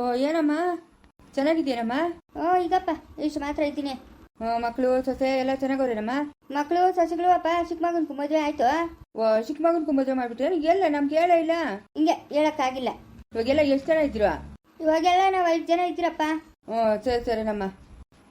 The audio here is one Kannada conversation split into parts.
ಓ ಏನಮ್ಮ? ಚೆನ್ನಾಗಿದ್ದೀನಮ್ಮ ಓ ಈಗಪ್ಪ ಇಷ್ಟು ಮಾತ್ರ ಇದ್ದೀನಿ. ಓ ಮಕ್ಕಳು ಸೊಸೆ ಎಲ್ಲ ಚೆನ್ನಾಗವ್ರೇನಮ್ಮ? ಮಕ್ಕಳು ಸೊಸೆಗಳು ಅಪ್ಪ ಚಿಕ್ಕ ಮಗನ ಮದುವೆ ಆಯ್ತು. ಓ ಚಿಕ್ಕ ಮಗನ ಮದುವೆ ಮಾಡ್ಬಿಟ್ರೆ ಎಲ್ಲ ನಮ್ಗೆ ಹೇಳೇ ಇಲ್ಲ? ಹಿಂಗೆ ಹೇಳಕ್ಕಾಗಿಲ್ಲ. ಇವಾಗೆಲ್ಲ ಎಷ್ಟು ಜನ ಇದ್ರು ಇವಾಗೆಲ್ಲ ನಾವು ಐದು ಜನ ಇದ್ದೀರಪ್ಪ. ಓ ಸರಿ ಸರಿನಮ್ಮ.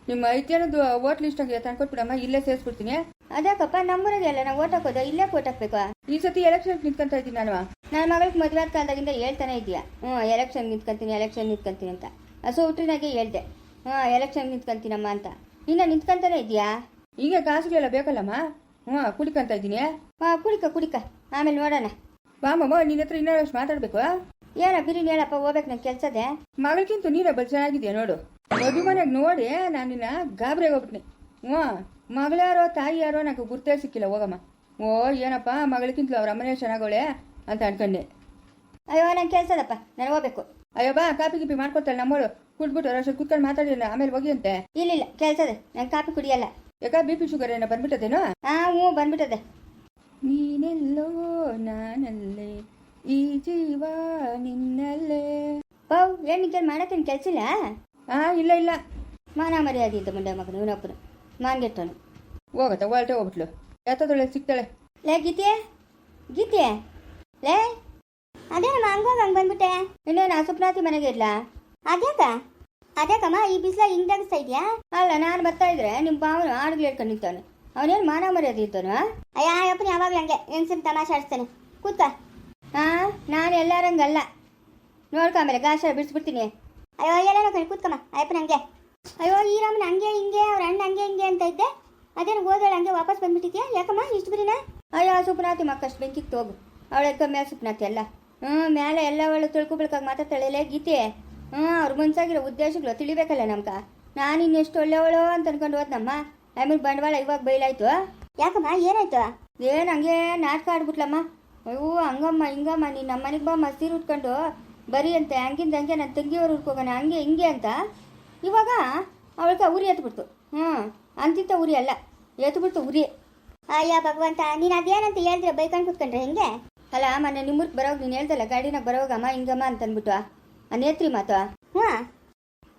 ನಿಮ್ಮ ಐದು ಜನದ್ದು ಓಟ್ ಲಿಸ್ಟ್ ಆಗಿ ತಂದ್ಕೊಟ್ಬಿಡಮ್ಮ ಇಲ್ಲೇ ಸೇರಿಸ್ಬಿಡ್ತೀನಿ. ಅದಕ್ಕಪ್ಪ ನಮ್ಮೂರಾಗೆ ಅಲ್ಲ ನಾವು ಓಟ್ ಹಾಕೋದು ಇಲ್ಲೇ ಓಟ್ ಹಾಕ್ಬೇಕು. ಈ ಸತಿ ಎಲೆಕ್ಷನ್ ನಿಂತ್ಕೊಂತ ಇದ್ದೀನಿ ನಾನು ನನ್ನ ಮಗಳಿಗೆ ಮದುವೆ ಕಾಲದಾಗಿಂದ ಹೇಳ್ತಾನೆ ಇದೆಯಾ. ಹ್ಞೂ ಎಲೆಕ್ಷನ್ ನಿಂತ್ಕೊಂತೀನಿ ಎಲೆಕ್ಷನ್ ನಿಂತ್ಕೊಂತೀನಿ ಅಂತ. ಹಸು ಹುಟ್ಟಿನಾಗೆ ಹೇಳ್ದೆ. ಹಾಂ ಎಲೆಕ್ಷನ್ ನಿಂತ್ಕೊಂತೀನಮ್ಮ ಅಂತ. ಇನ್ನ ನಿಂತ್ಕೊಂತಾನೆ ಇದೆಯಾ? ಈಗ ಕಾಸುಗಳೆಲ್ಲ ಬೇಕಲ್ಲಮ್ಮ? ಹ್ಞೂ ಕುಡಿಕಂತ ಇದ್ದೀನಿ. ಹಾಂ ಕುಡಿಕ ಕುಡಿಕ. ಆಮೇಲೆ ನೋಡೋಣ. ಬಾಮಮ್ಮ ನಿನ್ನ ಹತ್ರ ಇನ್ನೂ ಅಷ್ಟು ಮಾತಾಡ್ಬೇಕು? ಏನ ಬಿರಿನಿ ಹೇಳಪ್ಪ ಹೋಗ್ಬೇಕು ನಂಗೆ ಕೆಲ್ಸದೆ. ಮಗಳಿಗಿಂತ ನೀರ ಬಲ್ ಚೆನ್ನಾಗಿದ್ಯಾ ನೋಡು. ಮನೆಗೆ ನೋಡಿ ನಾನು ನಿನ್ನ ಗಾಬರಿ ಹೋಗ್ಬಿಟ್ನಿ. ಹ್ಞೂ ಮಗಳಾರೋ ತಾಯಿ ಯಾರೋ ನನಗೆ ಗುರ್ತೇ ಸಿಕ್ಕಿಲ್ಲ ಹೋಗಮ್ಮ. ಓ ಏನಪ್ಪ ಮಗಳಿಗಿಂತಲೂ ಅವ್ರ ಅಮ್ಮನೇ ಚೆನ್ನಾಗೋಳೆ ಅಂತ ಅನ್ಕೊಂಡೆ. ಅಯ್ಯೋ ನಂಗೆ ಕೆಲ್ಸದಪ್ಪ ನಾನು ಹೋಗ್ಬೇಕು. ಅಯ್ಯೋ ಬಾ ಕಾಪಿ ಗಿಪಿ ಮಾಡ್ಕೊತಾಳೆ ನಮ್ಮಳು ಕುಡ್ಬಿಟ್ಟು ರಶ್ ಕುತ್ಕೊಂಡು ಮಾತಾಡಿಲ್ಲ ಆಮೇಲೆ ಹೋಗಿ ಅಂತೆ. ಇಲ್ಲ ಇಲ್ಲ ಕೆಲ್ಸದೆ ನಂಗೆ ಕಾಪಿ ಕುಡಿಯಲ್ಲ. ಯಾಕ ಬಿ ಪಿ ಶುಗರ್ ಏನೋ ಬಂದ್ಬಿಟ್ಟದೇನೋ? ಹಾಂ ಹ್ಞೂ ಬಂದ್ಬಿಟ್ಟದೆ. ನೀನೆಲ್ಲೋ ನಾನಲ್ಲೇ ಈ ಜೀವ ನಿನ್ನಲ್ಲೇ. ಪೌ ಏನು ನಿಂಗೆ ಮಾಡಕ್ಕೇನು ಕೆಲ್ಸ ಇಲ್ಲ ಹಾಂ ಇಲ್ಲ ಇಲ್ಲ. ಮಾನ ಮರ್ಯಾದೆ ಇದ್ದ ಮುಂಡೆ ಮಗನು ಇವನೊಬ್ಬನು ಮಾನ್ಗೆಟ್ಟನು ಹೋಗತ್ತ ಒಳಟೆ ಹೋಗ್ಬಿಟ್ಲು. ಎತ್ತದೊಳೆ ಸಿಗ್ತಾಳೆ. ಲೇ ಗೀತೆ? ಗೀತೆ? ಲೇ? ಅದೇನಮ್ಮ ಹಂಗೋಗ ಹಂಗೆ ಬಂದ್ಬಿಟ್ಟೆ? ಇನ್ನೇನು ಸುಪ್ನಾತಿ ಮನೆಗೆ ಇರ್ಲ? ಅದ್ಯಾಕ? ಅದ್ಯಾಕಮ್ಮ ಈ ಬಿಸಿಲ ಹಿಂಗ್ ತೆಗಿಸ್ತಾ ಇದೆಯಾ? ಅಲ್ಲ ನಾನು ಬರ್ತಾ ಇದ್ರೆ ನಿಮ್ಮ ಭಾವನು ಹಾಡುಗಳು ಹೇಳ್ಕೊಂಡು ನಿಂತಾನೆ ಅವನೇನು ಮಾನ ಮರ್ಯಾದೆ ಇದ್ದಾನು ಅಯ್ಯ ಅಯ್ಯಪ್ಪನ ಯಾವಾಗಲೂ ಹಂಗೆ. ಹೆಂಗ್ಸನ್ ತಮಾಷೆ ಆಡಿಸ್ತಾನೆ ಕೂತ ಹಾ ನಾನು ಎಲ್ಲರಂಗಲ್ಲ. ನೋಡ್ಕ ಆಮೇಲೆ ಗಾಶ ಬಿಡಿಸ್ಬಿಡ್ತೀನಿ. ಅಯ್ಯೋ ಎಲ್ಲ ಕಣ್ ಕೂತ್ಕಮ್ಮ. ಅಯ್ಯಪ್ಪನ ಹಂಗೆ ಅಯ್ಯೋ ಈ ರಾಮನ ಹಂಗೆ ಹಿಂಗೆ ಅವ್ರ ಅಣ್ಣ ಹಂಗೆ ಹಿಂಗೆ ಅಂತ ಇದ್ದೆ. ಅದೇನು ಹೋದಳು ಹಂಗೆ ವಾಪಸ್ ಬಂದ್ಬಿಟ್ಟಿದ್ಯಾ? ಯಾಕಮ್ಮ ಇಷ್ಟು ಬಿರಿನ ಅಯ್ಯೋ ಸುಪ್ನಾತಿ ಮಕ್ಕಷ್ಟು ಬೆಂಕಿಗೆ ಹೋಗು. ಅವಳ ಕಮ್ಮಿ ಸುಪ್ನಾತಿ ಎಲ್ಲ ಹ್ಞೂ ಮೇಲೆ ಎಲ್ಲ ಅವಳು ತಿಳ್ಕೊ ಮಾತ್ರ ಮಾತಾಡ್ತಾಳೆ ಗೀತೆ. ಹ್ಞೂ ಅವ್ರ ಮನ್ಸಾಗಿರೋ ಉದ್ದೇಶಗಳು ತಿಳಿಬೇಕಲ್ಲ ನಮ್ಗ. ನಾನು ಇನ್ನೆಷ್ಟು ಒಳ್ಳೆಯವಳು ಅಂತ ಅನ್ಕೊಂಡು ಹೋದ್ನಮ್ಮ. ಆಮೇಲೆ ಬಂಡವಾಳ ಇವಾಗ ಬೈಲಾಯ್ತು. ಯಾಕಮ್ಮ ಏನಾಯ್ತು? ಏನು ಹಂಗೆ ನಾಟಕ ಆಡ್ಬಿಟ್ಲಮ್ಮ. ಅಯ್ಯೋ ಹಂಗಮ್ಮ ಹಿಂಗಮ್ಮ ನೀನು ನಮ್ಮ ಮನೆಗೆ ಬಾ ಮಸ್ತೀರು ಉಟ್ಕೊಂಡು ಬರಿ ಅಂತೆ. ಹಂಗಿಂದ ಹಂಗೆ ನನ್ನ ತಂಗಿಯವ್ರು ಉಟ್ಕೋಗೋಣ ಹಂಗೆ ಹಿಂಗೆ ಅಂತ. ಇವಾಗ ಅವಳಿಗೆ ಉರಿ ಎತ್ಬಿಡ್ತು ಹ್ಞೂ ಅಂತಿಂತ ಉರಿ ಅಲ್ಲ. ಎತ್ಬಿಟ್ಟು ಉರಿ ಅಯ್ಯ ಭಗವಂತ ನೀನು ಅದೇನಂತ ಹೇಳಿದ್ರೆ ಬೈಕೊಂಡು ಕುತ್ಕೊಂಡ್ರೆ ಹೆಂಗೆ? ಅಲ್ಲ ಮೊನ್ನೆ ನಿಮ್ಮೂರ್ಗೆ ಬರೋವಾಗ ನೀನು ಹೇಳ್ದಲ್ಲ ಗಾಡಿನಾಗ ಬರೋವಾಗಮ್ಮ ಹಿಂಗಮ್ಮ ಅಂತ ಅಂದ್ಬಿಟ್ಟು ಆ ನೇತ್ರಿ ಮಾತು ಹಾಂ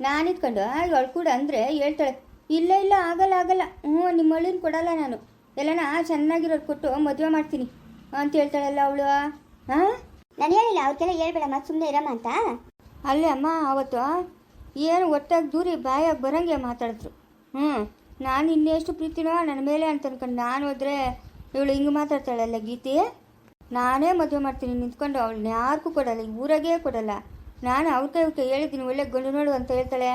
ನಾನು ಇಟ್ಕೊಂಡು ಅವಳು ಕೂಡ ಅಂದರೆ ಹೇಳ್ತಾಳೆ. ಇಲ್ಲ ಇಲ್ಲ ಆಗಲ್ಲ ಆಗಲ್ಲ. ಹ್ಞೂ ನಿಮ್ಮ ಹಳ್ಳಿನ ಕೊಡಲ್ಲ ನಾನು. ಎಲ್ಲನ ಚೆನ್ನಾಗಿರೋದು ಕೊಟ್ಟು ಮದುವೆ ಮಾಡ್ತೀನಿ. ಅಂತ ಹೇಳ್ತಾಳಲ್ಲ ಅವಳು. ಹಾಂ ನಾನು ಹೇಳಿಲ್ಲ ಅವ್ರಿಗೆಲ್ಲ ಹೇಳ್ಬೇಡಮ್ಮ ಸುಮ್ಮನೆ ಇರಮ್ಮ ಅಂತ? ಅಲ್ಲೇ ಅಮ್ಮ ಅವತ್ತು ಏನು ಒಟ್ಟಾಗಿ ದೂರಿ ಬಾಯಾಗಿ ಬರಂಗೆ ಮಾತಾಡಿದ್ರು. ಹ್ಞೂ. ನಾನು ಇನ್ನೆಷ್ಟು ಪ್ರೀತಿನೋ ನನ್ನ ಮೇಲೆ ಅಂತ ಅನ್ಕೊಂಡು ನಾನು ಹೋದ್ರೆ ಇವಳು ಹಿಂಗೆ ಮಾತಾಡ್ತಾಳಲ್ಲ ಗೀತೆ? ನಾನೇ ಮದುವೆ ಮಾಡ್ತೀನಿ, ನಿಂತ್ಕೊಂಡು ಅವಳನ್ನ ಯಾರಿಗೂ ಕೊಡಲ್ಲ, ಈ ಊರಾಗೇ ಕೊಡಲ್ಲ. ನಾನು ಅವ್ರ ಕೈ ಕೈ ಹೇಳಿದ್ದೀನಿ, ಒಳ್ಳೆ ಗಂಡು ನೋಡು ಅಂತ ಹೇಳ್ತಾಳೆ.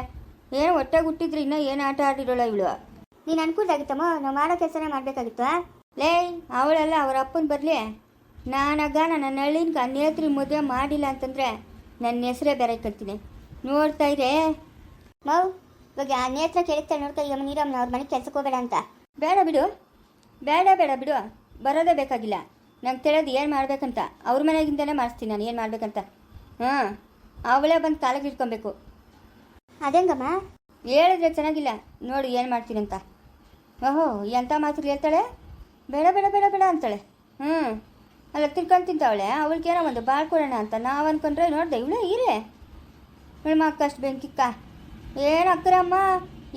ಏನು ಹೊಟ್ಟೆ ಹುಟ್ಟಿದ್ರೆ ಇನ್ನೂ ಏನು ಆಟ ಆಡಿರೋಲ್ಲ ಇವಳು? ನೀನು ಅನ್ಕೂಲಾಗಿತ್ತಮ್ಮ ನಾವು ಮಾಡೋ ಕೆಲಸನೇ ಮಾಡಬೇಕಾಗಿತ್ತು? ಲೇ, ಅವಳೆಲ್ಲ ಅವ್ರ ಅಪ್ಪನ ಬರಲಿ. ನಾನಾಗ ನನ್ನ ಹಳ್ಳಿನ ನೇತ್ರಿ ಮದುವೆ ಮಾಡಿಲ್ಲ ಅಂತಂದರೆ ನನ್ನ ಹೆಸರೇ ಬೇರೆ ಕಲ್ತೀನಿ ನೋಡ್ತಾ ಇರೇ ಮೌ ಇವಾಗ ಅನ್ಯ ಹತ್ರ ಕೇಳಿರ್ತಾಳೆ ನೋಡ್ಕೊ ಈಗ ನೀರಮ್ಮನ ಅವ್ರ ಮನೆಗೆ ಕೆಲ್ಸಕ್ಕೆ ಹೋಗಬೇಡ ಅಂತ. ಬೇಡ ಬಿಡು. ಬೇಡ ಬೇಡ ಬಿಡು. ಬರೋದೇ ಬೇಕಾಗಿಲ್ಲ. ನಂಗೆ ತಿಳಿಯೋದು ಏನು ಮಾಡ್ಬೇಕಂತ. ಅವ್ರ ಮನೆಗಿಂದನೇ ಮಾಡಿಸ್ತೀನಿ ನಾನು ಏನು ಮಾಡ್ಬೇಕಂತ. ಹಾಂ ಅವಳೇ ಬಂದು ಕಾಲಿಗೆ ಇಟ್ಕೊಬೇಕು ಅದೇಂಗಮ್ಮ? ಹೇಳಿದ್ರೆ ಚೆನ್ನಾಗಿಲ್ಲ. ನೋಡಿ ಏನು ಮಾಡ್ತೀನಿ ಅಂತ ಓಹೋ ಎಂಥ ಮಾತು ಹೇಳ್ತಾಳೆ? ಬೇಡ ಬೇಡ ಬೇಡ ಬೇಡ ಅಂತಾಳೆ. ಹ್ಞೂ ಅಲ್ಲ ತಿರ್ಕೊಂಡು ತಿಂತಾವಳೆ? ಏನೋ ಒಂದು ಬಾಳ್ಕೊಡೋಣ ಅಂತ. ನಾವು ಅಂದ್ಕೊಂಡ್ರೆ ನೋಡಿದೆ ಇವಳೇ ಇರೇ ಮಕ್ಕಷ್ಟು ಬೆಂಕಿಕ್ಕ ಏನು ಅಕ್ಕರಮ್ಮ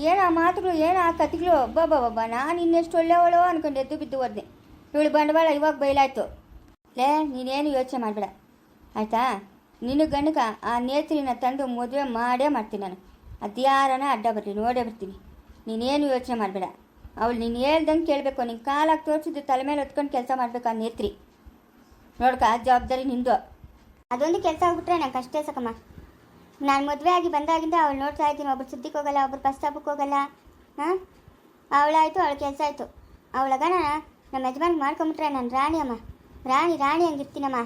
ಏನು ಆ ಮಾತುಗಳು, ಏನು ಆ ಕತೆಗಳು ಒಬ್ಬ ಬಾಬಾ ನಾನು ಇನ್ನೆಷ್ಟು ಒಳ್ಳೆಯವಳು ಅನ್ಕೊಂಡು, ಎದ್ದು ಬಿದ್ದು ಹೋದ್ನೆ ಇವಳು ಬಂಡವಾಳ ಇವಾಗ ಬಯಲಾಯ್ತು ಲೇ, ನೀನೇನು ಯೋಚನೆ ಮಾಡಬೇಡ. ಆಯಿತಾ? ನಿನ್ನ ಗಣಕ ಆ ನೇತ್ರಿನ ತಂದು ಮದುವೆ ಮಾಡೇ ಮಾಡ್ತೀನಿ ನಾನು. ಅದ್ಯಾರನ ಅಡ್ಡ ಬರ್ತೀನಿ, ನೋಡೇ ಬರ್ತೀನಿ. ನೀನೇನು ಯೋಚನೆ ಮಾಡಬೇಡ. ಅವಳು ನೀನು ಹೇಳ್ದಂಗೆ ಕೇಳಬೇಕು. ನಿನ್ನ ಕಾಲಾಗಿ ತೋರಿಸಿದ್ದು ತಲೆ ಮೇಲೆ ಹೊತ್ಕೊಂಡು ಕೆಲಸ ಮಾಡಬೇಕು ಆ ನೇತ್ರಿ. ನೋಡ್ಕ, ಜವಾಬ್ದಾರಿ ನಿಂದು. ಅದೊಂದು ಕೆಲಸ ಆಗ್ಬಿಟ್ರೆ ನಂಗೆ ಅಷ್ಟೇ ಸಾಕಮ್ಮ ನಾನು ಮದುವೆ ಆಗಿ ಬಂದಾಗಿಂದ ಅವಳು ನೋಡ್ತಾ ಇದ್ದೀನಿ. ಒಬ್ರು ಸುದ್ದಿಗೆ ಹೋಗಲ್ಲ ಒಬ್ರು ಬಸ್ ಸ್ಟಾಪಕ್ಕೆ ಹೋಗಲ್ಲ. ಹಾಂ? ಅವಳಾಯಿತು ಅವಳ ಕೆಲಸ ಆಯಿತು. ಅವಳಗನ ನಮ್ಮ ಯಜಮಾನ್ ಮಾಡ್ಕೊಂಬಿಟ್ರೆ ನಾನು ರಾಣಿ ಅಮ್ಮ. ರಾಣಿ ರಾಣಿ ಹಂಗಿರ್ತೀನಮ್ಮ.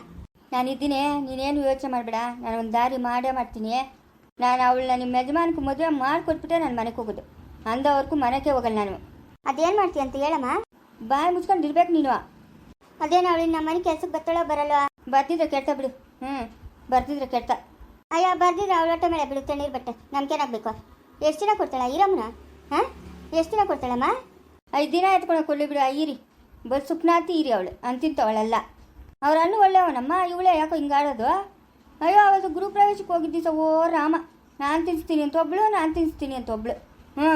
ನಾನಿದ್ದೀನಿ ನೀನೇನು ಯೋಚನೆ ಮಾಡಬೇಡ. ನಾನು ಒಂದು ದಾರಿ ಮಾಡೇ ಮಾಡ್ತೀನಿ. ನಾನು ಅವಳನ್ನ ನಿಮ್ಮ ಯಜಮಾನಕ್ಕೆ ಮದುವೆ ಮಾಡ್ಕೊಟ್ಬಿಟ್ಟೆ ನಾನು ಮನೆಗೆ ಹೋಗೋದು. ಅಂದವರೆಗೂ ಮನೆಗೆ ಹೋಗಲ್ಲ ನಾನು. ಅದೇನು ಮಾಡ್ತೀಯ ಅಂತ ಹೇಳಮ್ಮ? ಬಾಯಿ ಮುಚ್ಕೊಂಡು ಇರ್ಬೇಕು ನೀನು. ಅದೇನು ಅವಳು ನಮ್ಮ ಮನೆ ಕೆಲ್ಸಕ್ಕೆ ಬರ್ತಾಳೋ ಬರಲ್ವಾ? ಬರ್ತಿದ್ರೆ ಕೆಟ್ಟ ಬಿಡು. ಹ್ಞೂ ಬರ್ತಿದ್ರೆ ಕೆಟ್ಟ ಅಯ್ಯ ಬರ್ದಿದ್ರೆ ಅವಳ ಹೊಟ್ಟೆ ಮೇಲೆ ಬಿಡುತ್ತೆ ನೀರು ಬಟ್ಟೆ. ನಮ್ಗೇನಾಗಬೇಕು? ಎಷ್ಟು ದಿನ ಕೊಡ್ತಾಳೆ ಈರಮ್ಮನ? ಹಾಂ? ಎಷ್ಟು ದಿನ ಕೊಡ್ತಾಳಮ್ಮ? ಐದು ದಿನ ಎತ್ಕೊಂಡು ಕೊಡ್ಲಿ ಬಿಡು ಈರಿ. ಬರ್ ಸುಖನಾತಿ ಇರಿ ಅವಳು ಅಂತಿಂತವಳಲ್ಲ. ಅವ್ರ ಅಣ್ಣ ಒಳ್ಳೆಯವನಮ್ಮ ಇವಳೇ ಯಾಕೋ ಹಿಂಗಾಡೋದು? ಅಯ್ಯೋ ಅವತ್ತು ಗುರು ಪ್ರವೇಶಕ್ಕೆ ಹೋಗಿದ್ದಿ ಓ ರಾಮ. ನಾನು ತಿನ್ನಿಸ್ತೀನಿ ಅಂತ ಒಬ್ಳು ನಾನು ತಿನ್ನಿಸ್ತೀನಿ ಅಂತ ಒಬ್ಳು. ಹ್ಞೂ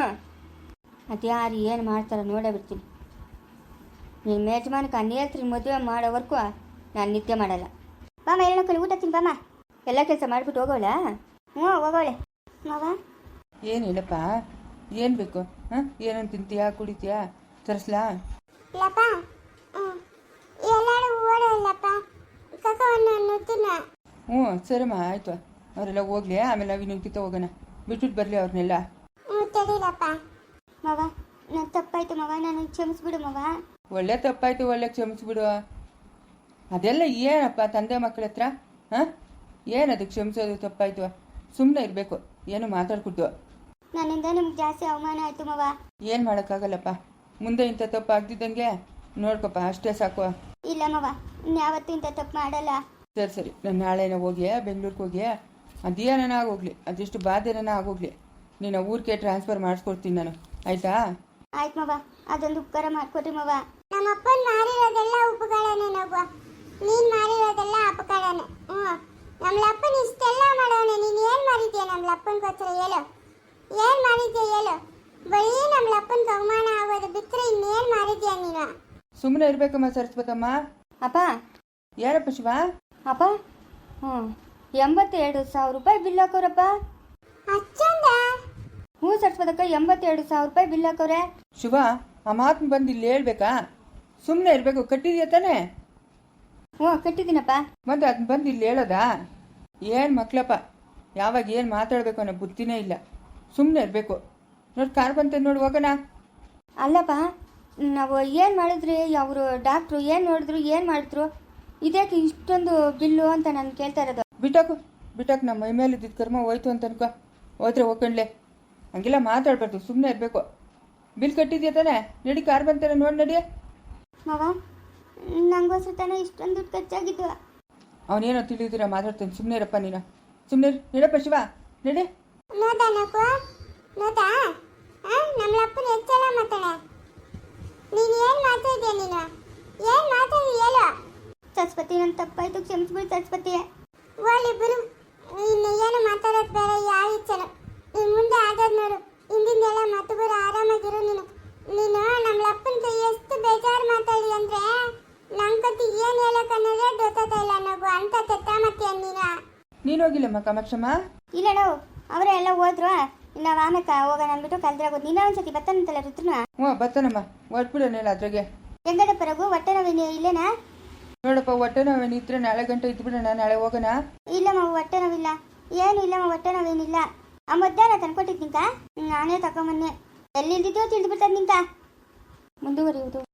ಅದು ಯಾರು ಏನು ಮಾಡ್ತಾರ ನೋಡೇ ಬಿಡ್ತೀನಿ ನಿಮ್ಮ ಯಜಮಾನಕ್ಕೆ ನೇತ್ರಿ ಮದುವೆ ಮಾಡೋವರೆಗೂ ನಾನು ನಿತ್ಯ ಮಾಡಲ್ಲ. ಬಾಮ ಕಲಿ ಊಟ ತಿನ್ ಬಾಮ ಎಲ್ಲ ಕೆಲಸ ಮಾಡಿಬಿಟ್ಟು ಹೋಗೋಳ ಹ್ಞೂ ಹೋಗೋಳೆ ಮಾವ? ಏನಿಲ್ಲಪ್ಪ. ಏನು ಬೇಕು? ಹಾಂ? ಏನೇನು ತಿಂತೀಯಾ ಕುಡಿತೀಯಾ? ತರಿಸ್ಲಾ? ಲಪ್ಪ ಎಲ್ಲಾರು ಓಡಲ್ಲಪ್ಪ. ಕಕ್ಕವನ್ನು ಹ್ಞೂ ಸರಿಮ್ಮ ಆಯಿತು. ಅವರೆಲ್ಲ ಹೋಗ್ಲಿ ಆಮೇಲೆ ನಾವು ಇನ್ನೊಂದು ಕಿತ್ತ ಹೋಗೋಣ. ಬಿಟ್ಬಿಟ್ಟು ಬರಲಿ ಅವ್ರನ್ನೆಲ್ಲ. ಹ್ಞೂ ತಡಿಲಪ್ಪ ಮಾವ ನನ್ನ ತಪ್ಪಾಯ್ತು ಮಗ ನಾನು ಕ್ಷಮಿಸ್ಬಿಡು ಮಗ ಒಳ್ಳೆ ತಪ್ಪಾಯ್ತು ಒಳ್ಳೆ ಕ್ಷಮಿಸ್ಬಿಡು. ಅದೆಲ್ಲ ಏನಪ್ಪ ತಂದೆ ಮಕ್ಕಳ ಹತ್ರ ಹಾಂ? ಏನದು ಕ್ಷಮಿಸೋದು ತಪ್ಪಾಯ್ತು? ಸುಮ್ಮನೆ ಇರಬೇಕು. ಏನು ಮಾತಾಡ್ಕೊಡ್ತು ನನ್ನಿಂದ ನಿಮ್ಗೆ ಜಾಸ್ತಿ ಅವಮಾನ ಆಯ್ತು ಮವ. ಏನು ಮಾಡೋಕ್ಕಾಗಲ್ಲಪ್ಪ? ಮುಂದೆ ಇಂಥ ತಪ್ಪು ಆಗ್ದಿದ್ದಂಗೆ ನೋಡ್ಕೊಪ್ಪ ಅಷ್ಟೇ ಸಾಕು. ಇಲ್ಲ ಮವ ಯಾವತ್ತೂ ಇಂಥ ತಪ್ಪು ಮಾಡಲ್ಲ. ಸರಿ ಸರಿ. ನಾನು ನಾಳೆನ ಹೋಗಿ ಬೆಂಗ್ಳೂರಿಗೆ ಹೋಗಿ ಅದೇನ ಆಗೋಗ್ಲಿ ಅದೆಷ್ಟು ಬಾಧೆನ ಆಗೋಗ್ಲಿ. ನಿನ್ನ ಊರಿಗೆ ಟ್ರಾನ್ಸ್ಫರ್ ಮಾಡಿಸ್ಕೊಡ್ತೀನಿ ನಾನು. ಆಯ್ತಾ? ಆಯ್ತು ಮವ ಅದೊಂದು ಉಪಕಾರ ಮಾಡ್ಕೊಡ್ರಿ ಮವ. ನಮ್ಮಪ್ಪನ್ ಮಾಡಿರೋದೆಲ್ಲ ಮಾರಿರೋದೆಲ್ಲ ಉಪಕಾರನೇ ನಾವು. ನೀನ್ ಮಾರಿರೋದೆಲ್ಲ ಅಪಕಾರನೇ. ಹ್ಞೂ ನಮ್ಮ ಅಪ್ಪನ ಇಷ್ಟೆಲ್ಲ ಮಾಡೋನೆ ನೀನು ಏನು ಮಾಡಿದ್ಯಾ ನಮ್ಮ ಅಪ್ಪನ್ಗೋಸ್ಕರ ಹೇಳು? ಏನು ಮಾಡಿದ್ಯಾ ಹೇಳು? ಬರೀ ನಮ್ಮ ಅಪ್ಪನ ಅವಮಾನ ಆಗೋದು ಬಿಟ್ಟರೆ ಇನ್ನೇನು ಮಾಡಿದ್ಯಾ ನೀನು? ಸುಮ್ಮನೆ ಇರ್ಬೇಕಮ್ಮ ಸರಿಸ್ಬೇಕಮ್ಮ. ಅಪ್ಪ. ಯಾರಪ್ಪ ಶಿವ? ಅಪ್ಪ. ಹ್ಞೂ ಎಂಬತ್ತೆರಡು ಸಾವಿರ ರೂಪಾಯಿ ಬಿಲ್ ಹಾಕೋರಪ್ಪ. ಅಚ್ಚಂದ. ಹ್ಞೂ ಸರಸ್ವತಕ್ಕ ಎಂಬತ್ತೆರಡು ಸಾವಿರ ರೂಪಾಯಿ ಬಿಲ್ ಹಾಕೋರೆ. ಶಿವ ಆ ಮಾತನ್ನ ಬಂದು ಇಲ್ಲಿ ಹೇಳ್ಬೇಕಾ? ಸುಮ್ಮನೆ ಇರಬೇಕು ಕಟ್ಟಿದ್ಯಾ ತಾನೇ? ಹ್ಞೂ ಕಟ್ಟಿದ್ದೀನಪ್ಪ. ಮತ್ತೆ ಅದ್ ಬಂದು ಇಲ್ಲಿ ಹೇಳೋದಾ? ಏನು ಮಕ್ಳಪ್ಪ ಯಾವಾಗ ಏನು ಮಾತಾಡಬೇಕು ಅನ್ನೋ ಬುದ್ಧಿನೇ ಇಲ್ಲ. ಸುಮ್ಮನೆ ಇರಬೇಕು. ನೋಡಿ ಕಾರ್ ಬಂತ ನೋಡಿ ಹೋಗೋಣ. ಅಲ್ಲಪ್ಪ ನಾವು ಏನು ಮಾಡಿದ್ರಿ? ಅವರು ಡಾಕ್ಟ್ರು ಏನು ನೋಡಿದ್ರು ಏನು ಮಾಡಿದ್ರು? ಇದಕ್ಕೆ ಇಷ್ಟೊಂದು ಬಿಲ್ಲು ಅಂತ ನಾನು ಕೇಳ್ತಾ ಇರೋದು? ಬಿಟಕ್ ಬಿಟಕ್ ನಮ್ಮ ಮೈ ಮೇಲೆ ಇದ್ದಿದ್ದು ಕರ್ಮ ಹೋಯ್ತು ಅಂತ ಅನ್ಕೋ ಹೋದ್ರೆ ಹೋಗ್ಕೊಂಡ್ಲೆ. ಹಂಗೆಲ್ಲ ಮಾತಾಡ್ಬಾರ್ದು ಸುಮ್ಮನೆ ಇರಬೇಕು. ಬಿಲ್ ಕಟ್ಟಿದ್ಯಾ ತಾನೆ? ನಡಿ ಕಾರ್ ಬಂತಾನೆ ನೋಡಿ ನಡಿ. ಮಾವ ನಂಗೋಸ್ಕರ ತಾನೇ ಇಷ್ಟೊಂದು ದುಡ್ಡು ಖರ್ಚಾಗಿದ್ದು ಅವನೇನೋ ತಿಳಿದಿರ ಮಾತಾಡ್ತಾನೆ. ಸುಮ್ಮನೆ ಇರಪ್ಪ ನೀನು. ಸುಮ್ಮನೆ ನಡಪ್ಪ ಶಿವ. ನಡೆ. ನೋದಾ ನಕು ನೋದಾ ನಮ್ಮ ಅಪ್ಪನ ಹೆಚ್ಚೆಲ್ಲ ಮಾತಾಡ ನೀನು ಏನು ಮಾತಾಡಿದ್ಯಾ ನೀನು? ಏನು ಮಾತಾಡಿ ಹೇಳು. ಸರಸ್ವತಿ ನನ್ನ ತಪ್ಪಾಯ್ತು. ಕ್ಷಮಿಸ್ಬಿಡು ಸರಸ್ವತಿ. ಓಲಿ ಬಿರು ಇನ್ನು ಏನು ಮಾತಾಡೋದು ಬೇರೆ ಯಾವ ಇಚ್ಛೆನ. ನೀನು ಮುಂದೆ ಆಗೋದು ನೋಡು. ಹಿಂದಿಂದೆಲ್ಲ ಮತ್ತು ಬರೋ ಆರಾಮಾಗಿರು ನೀನು. ನೀನು ನಮ್ಮ ಅಪ್ಪನ ಎಷ್ಟು ಬೇಜಾರು ಮಾತಾಡಿ ಅಂದ್ರೆ ಗೊತ್ತಾಗ್ತಾ ಇಲ್ಲ ಅಂತ ಮತ್ತೆ ನೀನು. ನೀನು ಹೋಗಿಲ್ಲಮ್ಮ ಕಾಮಾಕ್ಷಮ್ಮ ಇಲ್ಲ ನಾವು ಅವರೇ ಎಲ್ಲ ಹೋದ್ರು. ನಾವು ಆಮೇಲೆ ಹೋಗೋಣ ಅಂದ್ಬಿಟ್ಟು ಕಲ್ದ್ರಾಗೋದು. ನೀನ ಒಂದ್ಸತಿ ಬರ್ತಾನಂತಲ್ಲ ರುದ್ರನ? ಹ್ಞೂ ಬರ್ತಾನಮ್ಮ ಹೊಟ್ಬಿಡೋಣ ಅದ್ರಾಗೆ. ಹೆಂಗಡಪ್ಪ ರಘು ಹೊಟ್ಟೆ ನೋವಿನ ಇಲ್ಲೇನಾ? ನೋಡಪ್ಪ ಹೊಟ್ಟೆ ನೋವೇನು ಇದ್ರೆ ನಾಳೆ ಗಂಟೆ ಇದ್ಬಿಡೋಣ ನಾಳೆ ಹೋಗೋಣ? ಇಲ್ಲಮ್ಮ ಹೊಟ್ಟೆ ನೋವಿಲ್ಲ. ಏನು ಇಲ್ಲಮ್ಮ ಹೊಟ್ಟೆ ನೋವೇನಿಲ್ಲ. ಆ ಮಧ್ಯಾಹ್ನ ತಂದ್ಕೊಟ್ಟಿದ್ ನಾನೇ ಎಲ್ಲಿ ಎಲ್ಲಿದ್ದಿದ್ದು ತಿಳಿದ್ಬಿಟ್ಟದ್ ನಿಂತ. ಮುಂದುವರಿಯುವುದು.